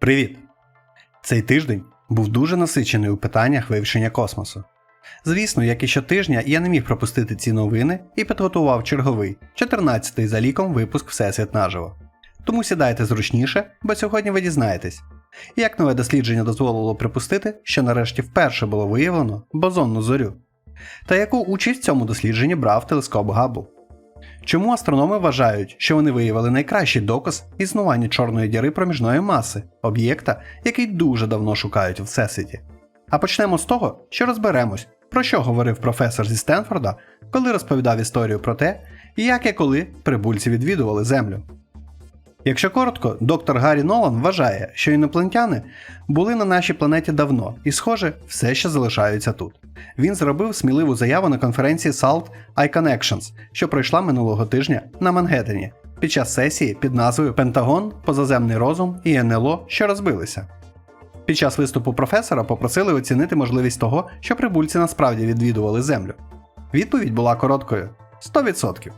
Привіт! Цей тиждень був дуже насичений у питаннях вивчення космосу. Звісно, як і щотижня, я не міг пропустити ці новини і підготував черговий, 14-й за ліком випуск Всесвіт наживо. Тому сідайте зручніше, бо сьогодні ви дізнаєтесь, як нове дослідження дозволило припустити, що нарешті вперше було виявлено бозонну зорю, та яку участь в цьому дослідженні брав телескоп Габбл. Чому астрономи вважають, що вони виявили найкращий доказ існування чорної діри проміжної маси, об'єкта, який дуже давно шукають у всесвіті? А почнемо з того, що розберемось, про що говорив професор зі Стенфорда, коли розповідав історію про те, як і коли прибульці відвідували Землю. Якщо коротко, доктор Гаррі Нолан вважає, що інопланетяни були на нашій планеті давно і, схоже, все ще залишаються тут. Він зробив сміливу заяву на конференції SALT iConnections, що пройшла минулого тижня на Мангеттені під час сесії під назвою Пентагон, Позаземний розум і НЛО, що розбилися. Під час виступу професора попросили оцінити можливість того, що прибульці насправді відвідували Землю. Відповідь була короткою 100%.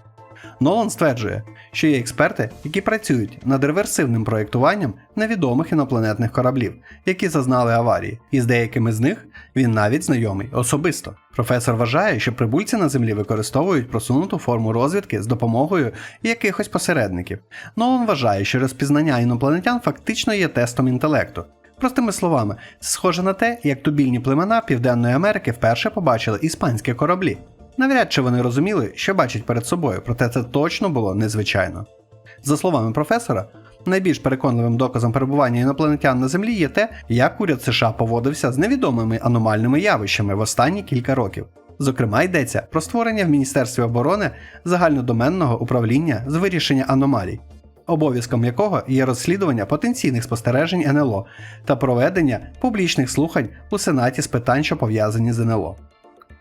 Нолан стверджує, що є експерти, які працюють над реверсивним проєктуванням невідомих інопланетних кораблів, які зазнали аварії, і з деякими з них він навіть знайомий особисто. Професор вважає, що прибульці на землі використовують просунуту форму розвідки з допомогою якихось посередників. Нолан вважає, що розпізнання інопланетян фактично є тестом інтелекту. Простими словами, схоже на те, як тубільні племена Південної Америки вперше побачили іспанські кораблі. Навряд чи вони розуміли, що бачать перед собою, проте це точно було незвичайно. За словами професора, найбільш переконливим доказом перебування інопланетян на Землі є те, як уряд США поводився з невідомими аномальними явищами в останні кілька років. Зокрема, йдеться про створення в Міністерстві оборони загальнодоменного управління з вирішення аномалій, обов'язком якого є розслідування потенційних спостережень НЛО та проведення публічних слухань у Сенаті з питань, що пов'язані з НЛО.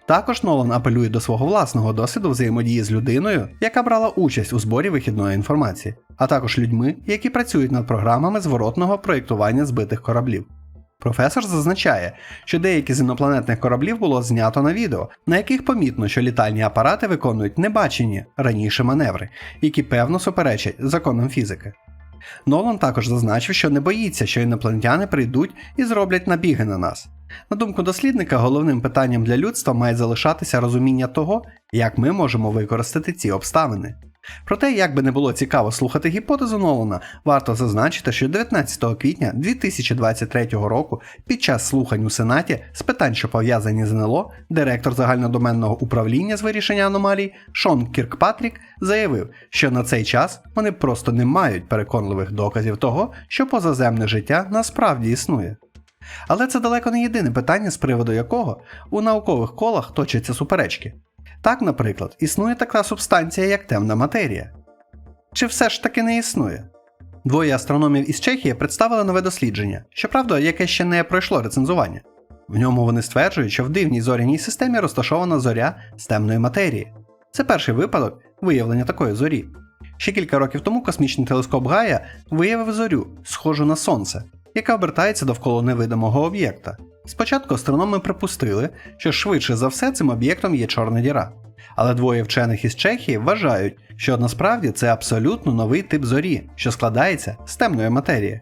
Також Нолан апелює до свого власного досвіду взаємодії з людиною, яка брала участь у зборі вихідної інформації, а також людьми, які працюють над програмами зворотного проєктування збитих кораблів. Професор зазначає, що деякі з інопланетних кораблів було знято на відео, на яких помітно, що літальні апарати виконують небачені раніше маневри, які певно суперечать законам фізики. Нолан також зазначив, що не боїться, що інопланетяни прийдуть і зроблять набіги на нас. На думку дослідника, головним питанням для людства має залишатися розуміння того, як ми можемо використати ці обставини. Проте, як би не було цікаво слухати гіпотезу Нолана, варто зазначити, що 19 квітня 2023 року під час слухань у Сенаті з питань, що пов'язані з НЛО, директор загальнодоменного управління з вирішення аномалій Шон Кіркпатрік заявив, що на цей час вони просто не мають переконливих доказів того, що позаземне життя насправді існує. Але це далеко не єдине питання, з приводу якого у наукових колах точаться суперечки. Так, наприклад, існує така субстанція, як темна матерія. Чи все ж таки не існує? Двоє астрономів із Чехії представили нове дослідження, щоправда, яке ще не пройшло рецензування. В ньому вони стверджують, що в дивній зоряній системі розташована зоря з темної матерії. Це перший випадок виявлення такої зорі. Ще кілька років тому космічний телескоп Гая виявив зорю, схожу на Сонце, яка обертається довкола невидимого об'єкта. Спочатку астрономи припустили, що швидше за все цим об'єктом є чорна діра. Але двоє вчених із Чехії вважають, що насправді це абсолютно новий тип зорі, що складається з темної матерії.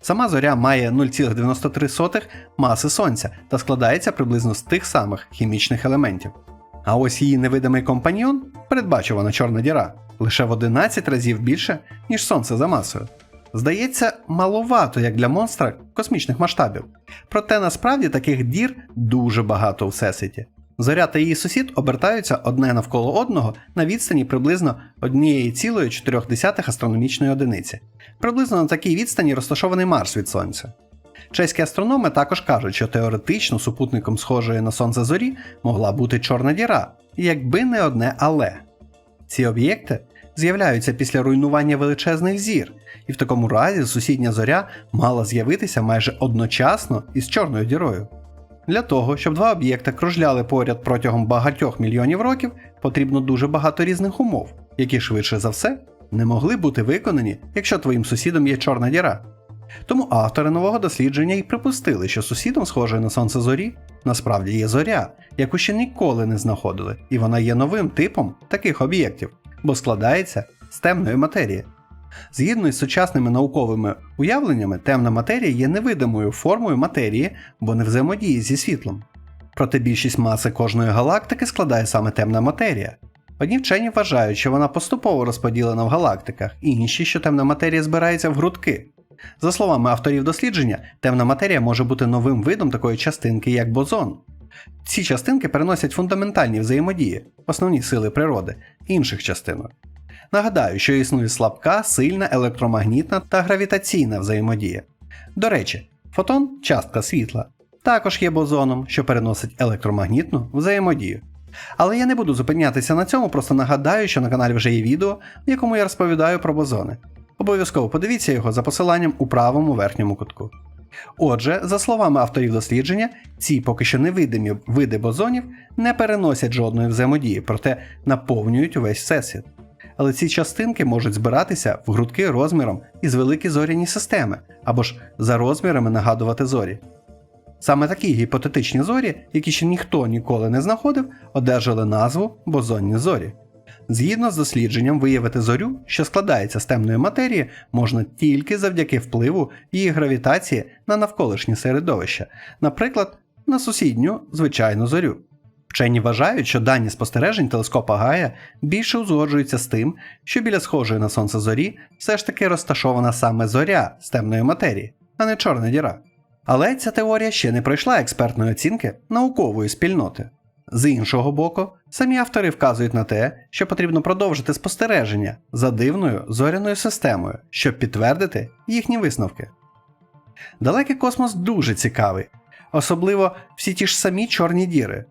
Сама зоря має 0,93 маси Сонця та складається приблизно з тих самих хімічних елементів. А ось її невидимий компаньйон передбачувана чорна діра лише в 11 разів більше, ніж Сонце за масою. Здається, маловато як для монстра космічних масштабів. Проте насправді таких дір дуже багато у всесвіті. Зоря та її сусід обертаються одне навколо одного на відстані приблизно 1,4 астрономічної одиниці. Приблизно на такій відстані розташований Марс від Сонця. Чеські астрономи також кажуть, що теоретично супутником схожої на Сонце зорі могла бути чорна діра, якби не одне але. Ці об'єкти з'являються після руйнування величезних зір, і в такому разі сусідня зоря мала з'явитися майже одночасно із чорною дірою. Для того, щоб два об'єкти кружляли поряд протягом багатьох мільйонів років, потрібно дуже багато різних умов, які швидше за все не могли бути виконані, якщо твоїм сусідом є чорна діра. Тому автори нового дослідження і припустили, що сусідом, схожою на сонце зорі, насправді є зоря, яку ще ніколи не знаходили, і вона є новим типом таких об'єктів, бо складається з темної матерії. Згідно із сучасними науковими уявленнями, темна матерія є невидимою формою матерії, бо не взаємодіє зі світлом. Проте більшість маси кожної галактики складає саме темна матерія. Одні вчені вважають, що вона поступово розподілена в галактиках, і інші, що темна матерія збирається в грудки. За словами авторів дослідження, темна матерія може бути новим видом такої частинки, як бозон. Ці частинки переносять фундаментальні взаємодії, основні сили природи, інших частинок. Нагадаю, що існує слабка, сильна електромагнітна та гравітаційна взаємодія. До речі, фотон частка світла, також є бозоном, що переносить електромагнітну взаємодію. Але я не буду зупинятися на цьому, просто нагадаю, що на каналі вже є відео, в якому я розповідаю про бозони. Обов'язково подивіться його за посиланням у правому верхньому кутку. Отже, за словами авторів дослідження, ці поки що невидимі види бозонів не переносять жодної взаємодії, проте наповнюють увесь всесвіт. Але ці частинки можуть збиратися в грудки розміром із великі зоряні системи, або ж за розмірами нагадувати зорі. Саме такі гіпотетичні зорі, які ще ніхто ніколи не знаходив, одержали назву бозонні зорі. Згідно з дослідженням, виявити зорю, що складається з темної матерії, можна тільки завдяки впливу її гравітації на навколишнє середовище, наприклад, на сусідню звичайну зорю. Вчені вважають, що дані спостережень телескопа Гая більше узгоджуються з тим, що біля схожої на сонце зорі все ж таки розташована саме зоря з темної матерії, а не чорна діра. Але ця теорія ще не пройшла експертної оцінки наукової спільноти. З іншого боку, самі автори вказують на те, що потрібно продовжити спостереження за дивною зоряною системою, щоб підтвердити їхні висновки. Далекий космос дуже цікавий, особливо всі ті ж самі чорні діри.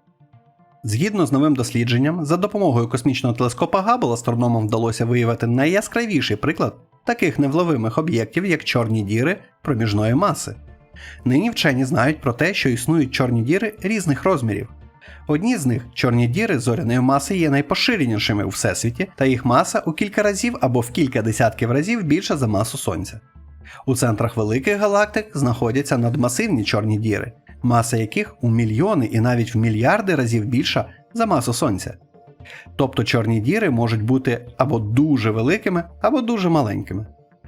Згідно з новим дослідженням, за допомогою космічного телескопа Габбл астрономам вдалося виявити найяскравіший приклад таких невловимих об'єктів, як чорні діри проміжної маси. Нині вчені знають про те, що існують чорні діри різних розмірів. Одні з них, чорні діри зоряної маси, є найпоширенішими у всесвіті, та їх маса у кілька разів або в кілька десятків разів більша за масу Сонця. У центрах великих галактик знаходяться надмасивні чорні діри, маса яких у мільйони і навіть в мільярди разів більша за масу Сонця. Тобто чорні діри можуть бути або дуже великими, або дуже маленькими.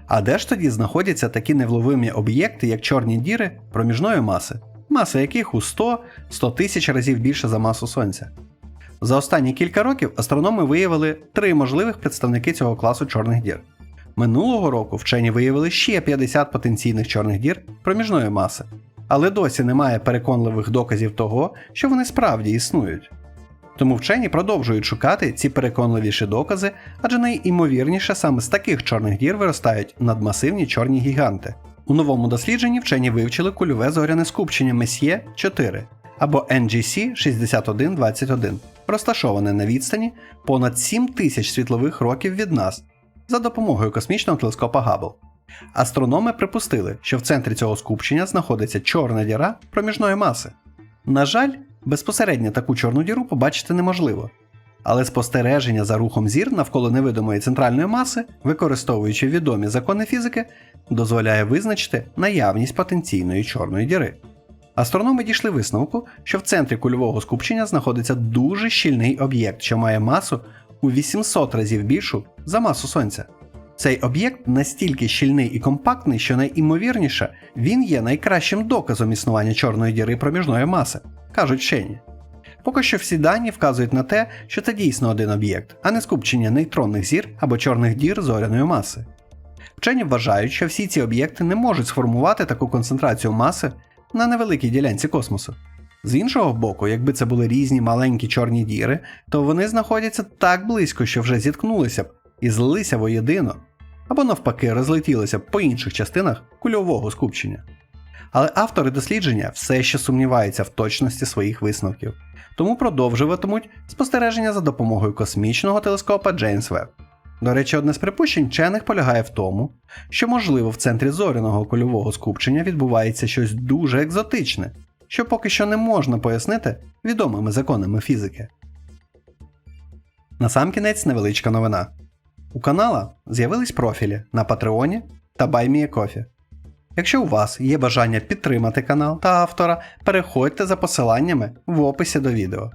А де ж тоді знаходяться такі невловимі об'єкти, як чорні діри проміжної маси, маса яких у 100-100 тисяч разів більше за масу Сонця? За останні кілька років астрономи виявили три можливих представники цього класу чорних дір. Минулого року вчені виявили ще 50 потенційних чорних дір проміжної маси, але досі немає переконливих доказів того, що вони справді існують. Тому вчені продовжують шукати ці переконливіші докази, адже найімовірніше саме з таких чорних дір виростають надмасивні чорні гіганти. У новому дослідженні вчені вивчили кульове зоряне скупчення Месьє 4 або NGC 6121, розташоване на відстані понад 7 тисяч світлових років від нас за допомогою космічного телескопа Габбл. Астрономи припустили, що в центрі цього скупчення знаходиться чорна діра проміжної маси. На жаль, безпосередньо таку чорну діру побачити неможливо. Але спостереження за рухом зір навколо невидимої центральної маси, використовуючи відомі закони фізики, дозволяє визначити наявність потенційної чорної діри. Астрономи дійшли висновку, що в центрі кульового скупчення знаходиться дуже щільний об'єкт, що має масу у 800 разів більшу за масу Сонця. Цей об'єкт настільки щільний і компактний, що найімовірніше він є найкращим доказом існування чорної діри проміжної маси, кажуть вчені. Поки що всі дані вказують на те, що це дійсно один об'єкт, а не скупчення нейтронних зір або чорних дір зоряної маси. Вчені вважають, що всі ці об'єкти не можуть сформувати таку концентрацію маси на невеликій ділянці космосу. З іншого боку, якби це були різні маленькі чорні діри, то вони знаходяться так близько, що вже зіткнулися б і злилися воєдино, або навпаки розлетілися б по інших частинах кульового скупчення. Але автори дослідження все ще сумніваються в точності своїх висновків, тому продовжуватимуть спостереження за допомогою космічного телескопа Джеймс Веб. До речі, одне з припущень вчених полягає в тому, що, можливо, в центрі зоряного кульового скупчення відбувається щось дуже екзотичне, що поки що не можна пояснити відомими законами фізики. Насамкінець невеличка новина. У канала з'явились профілі на Патреоні та BuyMeACoffee. Якщо у вас є бажання підтримати канал та автора, переходьте за посиланнями в описі до відео.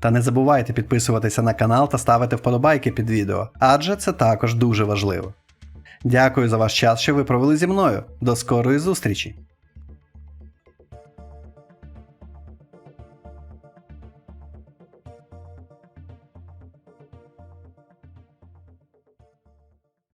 Та не забувайте підписуватися на канал та ставити вподобайки під відео, адже це також дуже важливо. Дякую за ваш час, що ви провели зі мною. До скорої зустрічі!